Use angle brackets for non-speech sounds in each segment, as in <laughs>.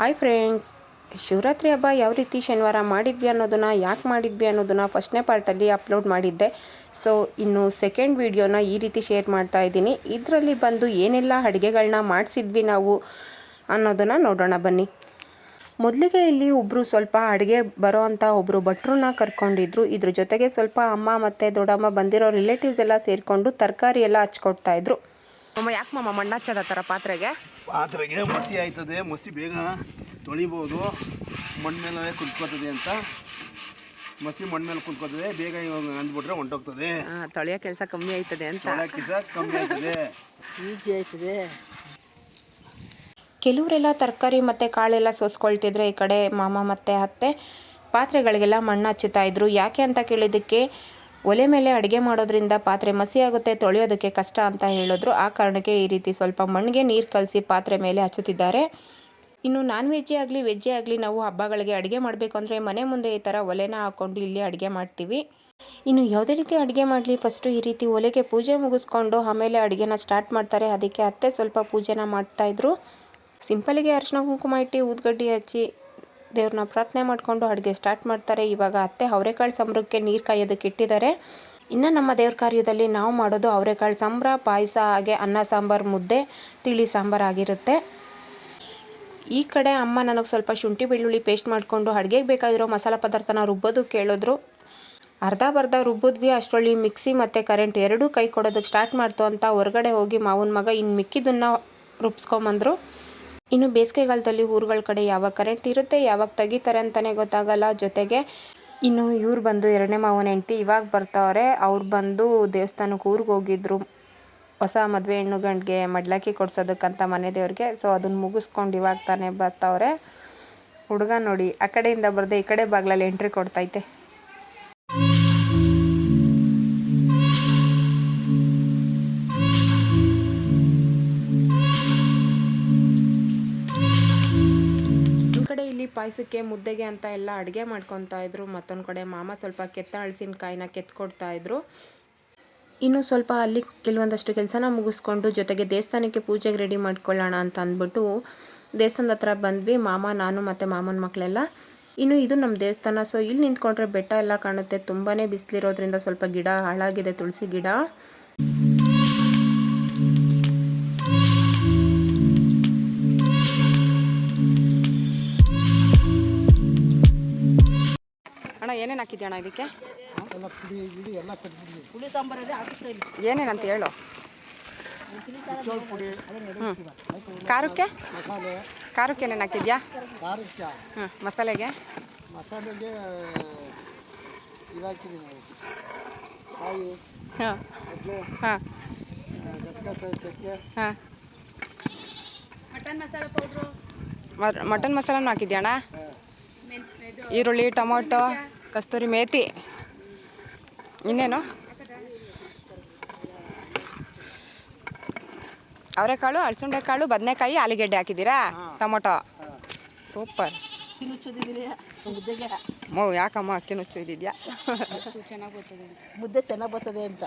Hi friends Shivaratri ಹಬ್ಬ ಯಾವ ರೀತಿ ಶನಿವಾರ ಮಾಡಿದ್ವಿ ಅನ್ನೋದನ್ನು, ಯಾಕೆ ಮಾಡಿದ್ವಿ ಅನ್ನೋದನ್ನು ಫಸ್ಟ್ನೇ ಪಾರ್ಟಲ್ಲಿ ಅಪ್ಲೋಡ್ ಮಾಡಿದ್ದೆ. ಸೊ ಇನ್ನು ಸೆಕೆಂಡ್ ವಿಡಿಯೋನ ಈ ರೀತಿ ಶೇರ್ ಮಾಡ್ತಾ ಇದ್ದೀನಿ. ಇದರಲ್ಲಿ ಬಂದು ಏನೆಲ್ಲ ಅಡುಗೆಗಳನ್ನ ಮಾಡಿಸಿದ್ವಿ ನಾವು ಅನ್ನೋದನ್ನು ನೋಡೋಣ ಬನ್ನಿ. ಮೊದಲಿಗೆ ಇಲ್ಲಿ ಒಬ್ಬರು ಸ್ವಲ್ಪ ಅಡುಗೆ ಬರೋ ಅಂಥ ಒಬ್ಬರು ಭಟ್ರನ್ನ ಕರ್ಕೊಂಡಿದ್ರು. ಇದ್ರ ಜೊತೆಗೆ ಸ್ವಲ್ಪ ಅಮ್ಮ ಮತ್ತು ದೊಡ್ಡಮ್ಮ ಬಂದಿರೋ ರಿಲೇಟಿವ್ಸ್ ಎಲ್ಲ ಸೇರಿಕೊಂಡು ತರಕಾರಿ ಎಲ್ಲ ಹಚ್ಕೊಡ್ತಾ ಅಮ್ಮ ಯಾಕೆ ಮಮ್ಮ ಮಣ್ಣ ಹಚ್ಚದ ಥರ ಪಾತ್ರೆಗೆ? ಪಾತ್ರೆಗೆ ಮಸಿ ಆಯ್ತದೆ ಮಸಿ ಬೇಗ ತೊಳಿಬೋದು. ಮಣ್ಣ ಮೇಲೆ ಕುತ್ಕೋತದೆ ಅಂತ. ಮಸಿ ಮಣ್ಣ ಮೇಲೆ ಕುತ್ಕೋತದೆ ಬೇಗ ಇವಾಗ ಅಂದ್ಬಿಟ್ರೆ ಹೊಂಟೋಗ್ತದೆ. ತೊಳೆಯೋ ಕೆಲಸ ಕಮ್ಮಿ ಆಯ್ತದೆ ಅಂತ. ಕೆಲಸ ಕಮ್ಮಿ ಆಯ್ತದೆ. ಈಜಿ ಆಯ್ತದೆ. ಕೆಲವರೆಲ್ಲ ತರಕಾರಿ ಮತ್ತು ಕಾಳೆಲ್ಲ ಸೋಸ್ಕೊಳ್ತಿದ್ರೆ ಈ ಕಡೆ ಮಾಮ ಮತ್ತು ಅತ್ತೆ. ಪಾತ್ರೆಗಳಿಗೆಲ್ಲ ಮಣ್ಣು ಹಚ್ಚುತ್ತಾ ಇದ್ರು. ಯಾಕೆ ಅಂತ ಕೇಳಿದ್ದಕ್ಕೆ ಒಲೆ ಮೇಲೆ ಅಡುಗೆ ಮಾಡೋದ್ರಿಂದ ಪಾತ್ರೆ ಮಸಿ ಆಗುತ್ತೆ ತೊಳೆಯೋದಕ್ಕೆ ಕಷ್ಟ ಅಂತ ಹೇಳಿದ್ರು. ಆ ಕಾರಣಕ್ಕೆ ಈ ರೀತಿ ಸ್ವಲ್ಪ ಮಣ್ಣಿಗೆ ನೀರು ಕಲಸಿ ಪಾತ್ರೆ ಮೇಲೆ ಹಚ್ಚುತ್ತಿದ್ದಾರೆ. ಇನ್ನು ನಾನ್ ವೆಜ್ಜೇ ಆಗಲಿ ವೆಜ್ಜೇ ಆಗಲಿ ನಾವು ಹಬ್ಬಗಳಿಗೆ ಅಡುಗೆ ಮಾಡಬೇಕು ಅಂದರೆ ಮನೆ ಮುಂದೆ ಈ ಥರ ಒಲೆನ ಹಾಕ್ಕೊಂಡು ಇಲ್ಲಿ ಅಡುಗೆ ಮಾಡ್ತೀವಿ. ಇನ್ನು ಯಾವುದೇ ರೀತಿ ಅಡುಗೆ ಮಾಡಲಿ ಫಸ್ಟು ಈ ರೀತಿ ಒಲೆಗೆ ಪೂಜೆ ಮುಗಿಸ್ಕೊಂಡು ಆಮೇಲೆ ಅಡುಗೆನ ಸ್ಟಾರ್ಟ್ ಮಾಡ್ತಾರೆ. ಅದಕ್ಕೆ ಅತ್ತೆ ಸ್ವಲ್ಪ ಪೂಜೆನ ಮಾಡ್ತಾಯಿದ್ರು ಸಿಂಪಲಿಗೆ ಅರಿಶಿನ ಕುಂಕುಮ ಇಟ್ಟು, ಊದ್ಗಡ್ಡಿ ಹಚ್ಚಿ ದೇವ್ರನ್ನ ಪ್ರಾರ್ಥನೆ ಮಾಡಿಕೊಂಡು ಅಡುಗೆ ಸ್ಟಾರ್ಟ್ ಮಾಡ್ತಾರೆ. ಇವಾಗ ಅತ್ತೆ ಅವರೆಕಾಳು ಸಂಬ್ರಕ್ಕೆ ನೀರು ಕಾಯೋದಕ್ಕೆ ಇಟ್ಟಿದ್ದಾರೆ. ಇನ್ನು ನಮ್ಮ ದೇವ್ರ ಕಾರ್ಯದಲ್ಲಿ ನಾವು ಮಾಡೋದು ಅವರೆಕಾಳು ಸಂಬ್ರ, ಪಾಯಸ, ಹಾಗೆ ಅನ್ನ, ಸಾಂಬಾರು, ಮುದ್ದೆ, ತಿಳಿ ಸಾಂಬಾರು ಆಗಿರುತ್ತೆ. ಈ ಕಡೆ ಅಮ್ಮ ನನಗೆ ಸ್ವಲ್ಪ ಶುಂಠಿ, ಬೆಳ್ಳುಳ್ಳಿ ಪೇಸ್ಟ್ ಮಾಡಿಕೊಂಡು ಅಡುಗೆಗೆ ಬೇಕಾಗಿರೋ ಮಸಾಲೆ ಪದಾರ್ಥನ ರುಬ್ಬೋದು ಕೇಳಿದ್ರು. ಅರ್ಧ ಬರ್ಧ ರುಬ್ಬಿದ್ವಿ. ಅಷ್ಟರಲ್ಲಿ ಮಿಕ್ಸಿ ಮತ್ತು ಕರೆಂಟ್ ಎರಡೂ ಕೈ ಕೊಡೋದಕ್ಕೆ ಸ್ಟಾರ್ಟ್ ಮಾಡ್ತು ಅಂತ ಹೊರಗಡೆ ಹೋಗಿ ಮಾವನ ಮಗ ಇನ್ನು ಮಿಕ್ಕಿದ್ದನ್ನು ರುಬ್ಸ್ಕೊಂಬಂದರು. ಇನ್ನು ಬೇಸಿಗೆಗಾಲದಲ್ಲಿ ಊರುಗಳ ಕಡೆ ಯಾವಾಗ ಕರೆಂಟ್ ಇರುತ್ತೆ, ಯಾವಾಗ ತೆಗಿತಾರೆ ಅಂತಲೇ ಗೊತ್ತಾಗಲ್ಲ. ಜೊತೆಗೆ ಇನ್ನು ಇವ್ರು ಬಂದು ಎರಡನೇ ಮಾವನ ಹೆಂಡ್ತಿ ಇವಾಗ ಬರ್ತಾವ್ರೆ, ಅವ್ರು ಬಂದು ದೇವಸ್ಥಾನಕ್ಕೆ ಊರಿಗೆ ಹೋಗಿದ್ರು. ಹೊಸ ಮದುವೆ ಹೆಣ್ಣು ಗಂಡಿಗೆ ಮಡ್ಲಕ್ಕಿ ಕೊಡ್ಸೋದಕ್ಕಂತ ಮನೆ ದೇವ್ರಿಗೆ. ಸೊ ಅದನ್ನು ಮುಗಿಸ್ಕೊಂಡು ಇವಾಗ ತಾನೇ ಬರ್ತಾವ್ರೆ. ಹುಡುಗ ನೋಡಿ, ಆ ಕಡೆಯಿಂದ ಬರದೆ ಈ ಕಡೆ ಬಾಗ್ಲಲ್ಲಿ ಎಂಟ್ರಿ ಕೊಡ್ತೈತೆ. ಇಲ್ಲಿ ಪಾಯಸಕ್ಕೆ ಮುದ್ದೆಗೆ ಅಂತ ಎಲ್ಲ ಅಡುಗೆ ಮಾಡ್ಕೊತಾ ಇದ್ರು. ಮತ್ತೊಂದು ಕಡೆ ಮಾಮ ಸ್ವಲ್ಪ ಕೆತ್ತ ಹಳಸಿನಕಾಯಿನ ಕೆತ್ಕೊಡ್ತಾ ಇದ್ರು. ಇನ್ನು ಸ್ವಲ್ಪ ಅಲ್ಲಿ ಕೆಲವೊಂದಷ್ಟು ಕೆಲಸನ ಮುಗಿಸ್ಕೊಂಡು ಜೊತೆಗೆ ದೇವಸ್ಥಾನಕ್ಕೆ ಪೂಜೆಗೆ ರೆಡಿ ಮಾಡ್ಕೊಳ್ಳೋಣ ಅಂತ ಅಂದ್ಬಿಟ್ಟು ದೇವಸ್ಥಾನದ ಹತ್ರ ಬಂದ್ವಿ. ಮಾಮ, ನಾನು ಮತ್ತು ಮಾಮನ ಮಕ್ಕಳೆಲ್ಲ ಇನ್ನು ಇದು ನಮ್ಮ ದೇವಸ್ಥಾನ. ಸೊ ಇಲ್ಲಿ ನಿಂತ್ಕೊಂಡ್ರೆ ಬೆಟ್ಟ ಎಲ್ಲ ಕಾಣುತ್ತೆ. ತುಂಬಾ ಬಿಸಿಲಿರೋದ್ರಿಂದ ಸ್ವಲ್ಪ ಗಿಡ ಹಾಳಾಗಿದೆ, ತುಳಸಿ ಗಿಡ. ಏನೇನು ಹಾಕಿದ್ಯಾ ಅಣ್ಣ ಇದಕ್ಕೆ ಹುಳಿ ಹಾಕಿಸ್ತಾ ಇಲ್ಲ ಏನೇನಂತ ಹೇಳು. ಹ್ಞೂ ಖಾರಕ್ಕೆ ಮಸಾಲೆ. ಖಾರಕ್ಕೆ ಏನೇನು ಹಾಕಿದ್ಯಾ? ಹ್ಞೂ ಮಸಾಲೆಗೆ? ಮಸಾಲೆಗೆ ಹಾಂ. ಮಟನ್ ಮಸಾಲ ಪೌಡ್ರು ಮಟನ್ ಮಸಾಲನೂ ಹಾಕಿದ್ಯಾ ಅಣ್ಣ ಈರುಳ್ಳಿ ಟೊಮೊಟೊ? ಕಸ್ತೂರಿ ಮೇತಿ. ಇನ್ನೇನು? ಅವರೆಕಾಳು ಅಳಸಂಡೆ ಕಾಳು ಬದನೆಕಾಯಿ ಆಲೂಗೆಡ್ಡೆ ಹಾಕಿದ್ದೀರಾ? ಟೊಮೊಟೊ. ಸೂಪರ್. ಮುದ್ದೆಗೆ ಮೋ ಯಾಕಮ್ಮ ಅಕ್ಕಿ ನುಚ್ಚು ಇದೆಯಾ ಚೆನ್ನಾಗಿ ಬರ್ತದೆ ಮುದ್ದೆ ಚೆನ್ನಾಗಿ ಬರ್ತದೆ ಅಂತ.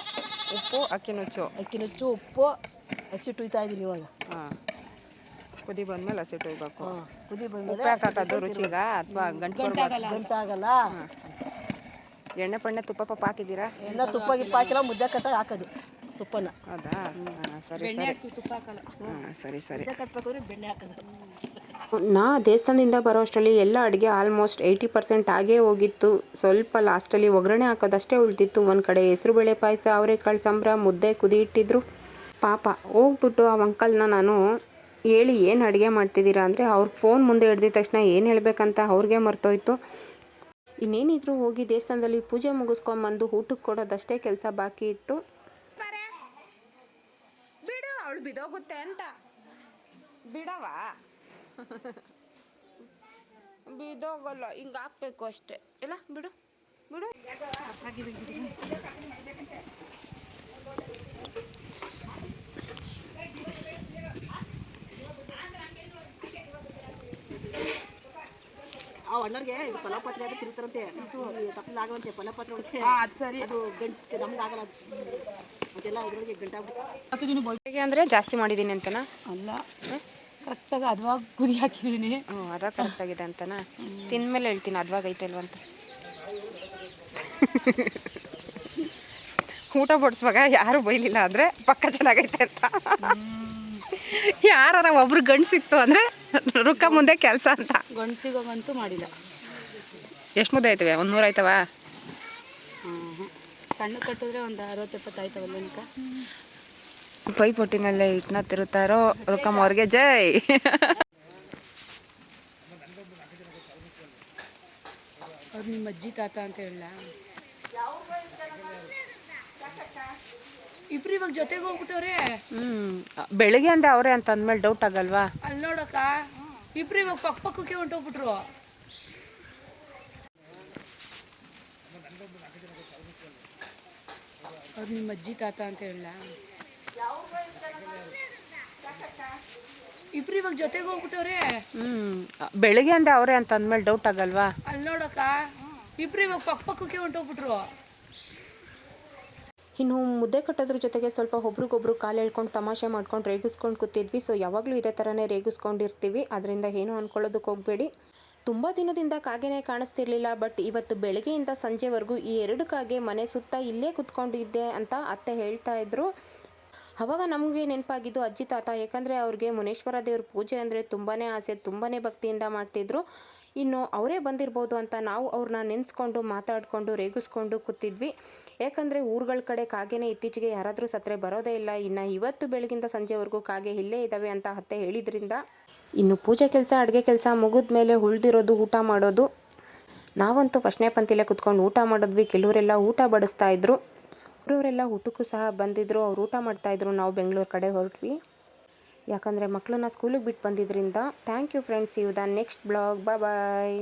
ಉಪ್ಪು ಅಕ್ಕಿ ನುಚ್ಚು. ಅಕ್ಕಿ ನುಚ್ಚು ಉಪ್ಪು ಹಸಿಟ್ಟು ಇದ್ದೀನಿ ಇವಾಗ. ಹಾಂ. ಕುದಿ ಬಂದ್ಮೇಲೆ ಹಸಿಟ್ಟು ಹೋಗ್ಬೇಕು ಕುದಿ ಉಪ್ಪು ರುಚಿಗ ಅಥವಾ ಗಂಟು ಗಂಟಾಗಲ್ಲ ಗಂಟಾಗಲ್ಲ ಎಣ್ಣೆ ಪಣ್ಣೆ ತುಪ್ಪ ಪಪ್ಪ ಹಾಕಿದ್ದೀರಾ? ಎಲ್ಲ ತುಪ್ಪ ಗಿಪ್ಪ ಹಾಕಿಲ್ಲ ಮುದ್ದೆ ಕಟ್ಟಾಗ ಹಾಕೋದು ತುಪ್ಪನ. ಹೌದಾ? ಸರಿ ಸರಿ. ತುಪ್ಪ ಹಾಕಲ್ಲ. ಹಾಂ ಸರಿ ಸರಿ. ಮುದ್ದೆ ಕಟ್ಬೇಕು ಬೆಣ್ಣೆ ಹಾಕೋದು. ನಾ ದೇವಸ್ಥಾನದಿಂದ ಬರೋ ಅಷ್ಟರಲ್ಲಿ ಎಲ್ಲ ಅಡುಗೆ ಆಲ್ಮೋಸ್ಟ್ ಏಯ್ಟಿ ಪರ್ಸೆಂಟ್ ಆಗೇ ಹೋಗಿತ್ತು. ಸ್ವಲ್ಪ ಲಾಸ್ಟಲ್ಲಿ ಒಗ್ಗರಣೆ ಹಾಕೋದಷ್ಟೇ ಉಳಿದಿತ್ತು. ಒಂದು ಕಡೆ ಹೆಸರುಬೇಳೆ ಪಾಯಸ ಅವರೆಕಾಳು ಸಂಬರ ಮುದ್ದೆ ಕುದಿ ಇಟ್ಟಿದ್ರು. ಪಾಪ ಹೋಗ್ಬಿಟ್ಟು ಆ ಅಂಕಲ್ನ ನಾನು ಹೇಳಿ ಏನು ಅಡುಗೆ ಮಾಡ್ತಿದ್ದೀರಾ ಅಂದರೆ ಅವ್ರಿಗೆ ಫೋನ್ ಮುಂದೆ ಹಿಡ್ದಿದ ತಕ್ಷಣ ಏನು ಹೇಳಬೇಕಂತ ಅವ್ರಿಗೆ ಮರ್ತೋಯ್ತು. ಇನ್ನೇನಿದ್ರು ಹೋಗಿ ದೇವಸ್ಥಾನದಲ್ಲಿ ಪೂಜೆ ಮುಗಿಸ್ಕೊಂಬಂದು ಊಟಕ್ಕೆ ಕೊಡೋದಷ್ಟೇ ಕೆಲಸ ಬಾಕಿ ಇತ್ತು. ಬಿಡು, ಅವಳು ಬಿದೋಗುತ್ತೆ ಅಂತ. ಬಿಡವಾ? ಬಿದೋಗಲ್ಲ, ಹಿಂಗೆ ಹಾಕ್ಬೇಕು ಅಷ್ಟೇ. ಇಲ್ಲ, ಬಿಡು ಬಿಡು. ಆ ಅಣ್ಣರಿಗೆ ಇದು ಪಲಾವ್ ಪಾತ್ರೆ ಆದ್ರೆ ತಿರುತ್ತಾರಂತೆ ತಪ್ಪಲ ಫಲಪತ್ರ ಪಾತ್ರೆ ಅದು ಸರಿ. ಅದು ಗಂಟು ನಮ್ಗೆ ಆಗಲ್ಲ ಅದು. ಅದೆಲ್ಲ ಇದ್ರೊಳಗೆ ಗಂಟಾಗ್ಬಿಟ್ಟು ಅಂದರೆ ಜಾಸ್ತಿ ಮಾಡಿದ್ದೀನಿ ಅಂತನಾ? ಅಲ್ಲ ಕರೆಕ್ಟಾಗಿ ಅದ್ವಾಗ ಗುರಿ ಹಾಕಿದ್ದೀನಿ ಹ್ಞೂ ಅದ ಕರೆಕ್ಟಾಗಿದೆ ಅಂತನಾ? ತಿಂದ್ಮೇಲೆ ಹೇಳ್ತೀನಿ ಅದ್ವಾಗೈತೆ ಅಲ್ವ ಅಂತ. ಊಟ ಬಡಿಸುವಾಗ ಯಾರು ಬೈಲಿಲ್ಲ ಅಂದರೆ ಪಕ್ಕ ಚೆನ್ನಾಗೈತೆ ಅಂತ. ಯಾರ ಒಬ್ರು ಗಂಡು ಸಿಕ್ತು ಅಂದರೆ <laughs> ರುಕ್ಕ ಮುಂದೆ ಕೆಲಸ ಅಂತ. ಗಂಡ್ಸಿಗೋಗಂತೂ ಮಾಡಿಲ್ಲ. ಎಷ್ಟು ಮುದ್ದೆ ಆಯ್ತವೆ? ಒಂದು ನೂರು ಆಯ್ತವ? ಸಣ್ಣ ಕಟ್ಟಿದ್ರೆ ಒಂದು ಅರವತ್ತು ಎಪ್ಪತ್ತು ಆಯ್ತವಲ್ಲ ನಿಕ ಪೈ ಪೊಟ್ಟಿ ಮೇಲೆ ಇಟ್ನ ತಿರುತ್ತಾರೋ ರೊಕ್ಕಮ್ಮ ಅವ್ರಿಗೆ ಜೈ. <laughs> ಅವ್ರು ನಿಮ್ಮ ಅಜ್ಜಿ ತಾತ ಅಂತ ಹೇಳ ಇಬ್ರು ಇವಾಗ ಜೊತೆಗೆ ಹೋಗ್ಬಿಟ್ಟವ್ರೆ. ಹ್ಞೂ ಬೆಳಿಗ್ಗೆ ಅಂದೆ ಅವರೇ ಅಂತ ಅಂದ್ಮೇಲೆ ಡೌಟ್ ಆಗಲ್ವಾ? ಅಲ್ಲಿ ನೋಡಕ್ಕ ಇಬ್ರು ಇವಾಗ ಪಕ್ಕ ಪಕ್ಕಕ್ಕೆ ಹೊಂಟೋಗ್ಬಿಟ್ರು. ಅವ್ರು ನಿಮ್ಮ ಅಜ್ಜಿ ತಾತ ಅಂತ ಹೇಳ ಇಬ್ರು ಇವಾಗ ಜೊತೆಗೆ ಹೋಗ್ಬಿಟ್ಟವ್ರೆ. ಹ್ಞೂ ಬೆಳಿಗ್ಗೆ ಅಂದೆ ಅವರೇ ಅಂತ ಅಂದ್ಮೇಲೆ ಡೌಟ್ ಆಗಲ್ವಾ? ಅಲ್ಲಿ ನೋಡಕ್ಕ ಇಬ್ರು ಇವಾಗ ಪಕ್ಕ ಪಕ್ಕಕ್ಕೆ ಹೊಂಟೋಗ್ಬಿಟ್ರು. ಇನ್ನು ಮುದ್ದೆ ಕಟ್ಟೋದ್ರ ಜೊತೆಗೆ ಸ್ವಲ್ಪ ಒಬ್ರಿಗೊಬ್ರು ಕಾಲು ಎಳ್ಕೊಂಡು ತಮಾಷೆ ಮಾಡ್ಕೊಂಡು ರೇಗಿಸ್ಕೊಂಡು ಕೂತಿದ್ವಿ. ಸೊ ಯಾವಾಗಲೂ ಇದೇ ಥರನೇ ರೇಗಿಸ್ಕೊಂಡಿರ್ತೀವಿ. ಅದರಿಂದ ಏನು ಅಂದ್ಕೊಳ್ಳೋದಕ್ಕೆ ಹೋಗಬೇಡಿ. ತುಂಬ ದಿನದಿಂದ ಕಾಗೆನೇ ಕಾಣಿಸ್ತಿರ್ಲಿಲ್ಲ ಬಟ್ ಇವತ್ತು ಬೆಳಗ್ಗೆಯಿಂದ ಸಂಜೆವರೆಗೂ ಈ ಎರಡು ಕಾಗೆ ಮನೆ ಸುತ್ತ ಇಲ್ಲೇ ಕುತ್ಕೊಂಡಿದ್ದೆ ಅಂತ ಅತ್ತೆ ಹೇಳ್ತಾ ಇದ್ರು. ಅವಾಗ ನಮಗೆ ನೆನಪಾಗಿದ್ದು ಅಜ್ಜಿ ತಾತ. ಯಾಕಂದರೆ ಅವ್ರಿಗೆ ಮುನೇಶ್ವರ ದೇವ್ರ ಪೂಜೆ ಅಂದರೆ ತುಂಬಾ ಆಸೆ ತುಂಬಾ ಭಕ್ತಿಯಿಂದ ಮಾಡ್ತಿದ್ರು. ಇನ್ನು ಅವರೇ ಬಂದಿರ್ಬೋದು ಅಂತ ನಾವು ಅವ್ರನ್ನ ನೆನೆಸ್ಕೊಂಡು ಮಾತಾಡಿಕೊಂಡು ರೇಗಿಸ್ಕೊಂಡು ಕೂತಿದ್ವಿ. ಯಾಕಂದರೆ ಊರುಗಳ ಕಡೆ ಕಾಗೆನೇ ಇತ್ತೀಚೆಗೆ ಯಾರಾದರೂ ಸತ್ತರೆ ಬರೋದೇ ಇಲ್ಲ. ಇನ್ನು ಇವತ್ತು ಬೆಳಗಿಂದ ಸಂಜೆವರೆಗೂ ಕಾಗೆ ಇಲ್ಲೇ ಇದ್ದಾವೆ ಅಂತ ಅತ್ತೆ ಹೇಳಿದ್ರಿಂದ ಇನ್ನು ಪೂಜೆ ಕೆಲಸ, ಅಡುಗೆ ಕೆಲಸ ಮುಗಿದ ಮೇಲೆ ಉಳ್ದಿರೋದು ಊಟ ಮಾಡೋದು. ನಾವಂತೂ ಫಸ್ಟ್ನೇ ಪಂತಿಲೇ ಕುತ್ಕೊಂಡು ಊಟ ಮಾಡಿದ್ವಿ. ಕೆಲವರೆಲ್ಲ ಊಟ ಬಡಿಸ್ತಾ ಇದ್ರು. ಅವರವರೆಲ್ಲ ಊಟಕ್ಕೂ ಸಹ ಬಂದಿದ್ದರು ಅವ್ರು ಊಟ ಮಾಡ್ತಾಯಿದ್ರು ನಾವು ಬೆಂಗಳೂರು ಕಡೆ ಹೊರಟ್ವಿ. ಯಾಕಂದರೆ ಮಕ್ಕಳನ್ನ ಸ್ಕೂಲಿಗೆ ಬಿಟ್ಟು ಬಂದಿದ್ದರಿಂದ thank you friends you the next blog bye